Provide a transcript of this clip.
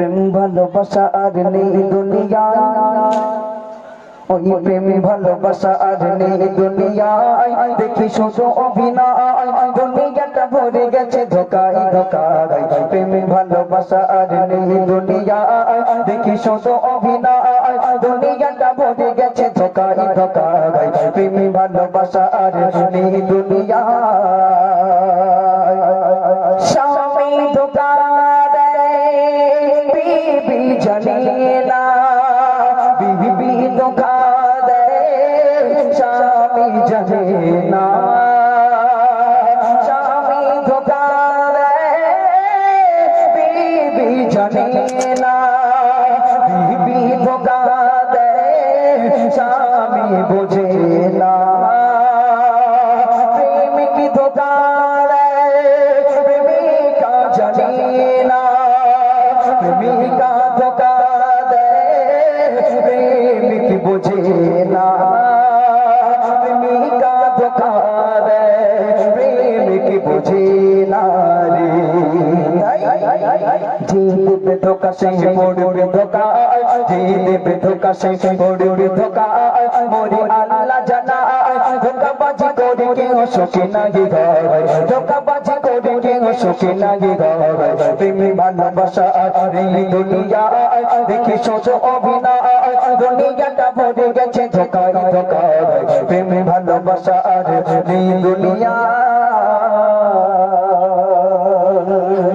প্রেম ভালোবাসা আর নেই দুনিয়ায় ওই প্রেম ভালোবাসা আর নেই দুনিয়ায় দেখি শুধু অভিনয়, দুনিয়াটা ভরে গেছে ধোকায় ধোকায়। প্রেম ভালোবাসা আর নেই দুনিয়ায় দেখি শুধু অভিনয়, দুনিয়াটা ভরে গেছে ধোকায় ধোকায়। প্রেম ভালোবাসা আর নেই দুনিয়ায় বিবি জানে না বিবি ধোকা দেয়, স্বামী জানে না স্বামী ধোকা দেয়, বিবি জানে না বিবি ধোকা দেয়, স্বামী বোঝে না প্রেমিক ধোকা দেয়, প্রেমিকা জানে না প্রেমিকা ধোকা দেয় প্রেমিক বোঝে না রে দেবে ধোকা সে পড়বে ধোকা দেবে ধোকা সে পড়বে ধোকা মোরে আল্লাহ ধোকা করে ধোকা করে দেখি সোজ অভিনয় দুনিয়াটা ভরে গেছে ধোকায় ধোকায় बसा अर्ज दी दुनिया।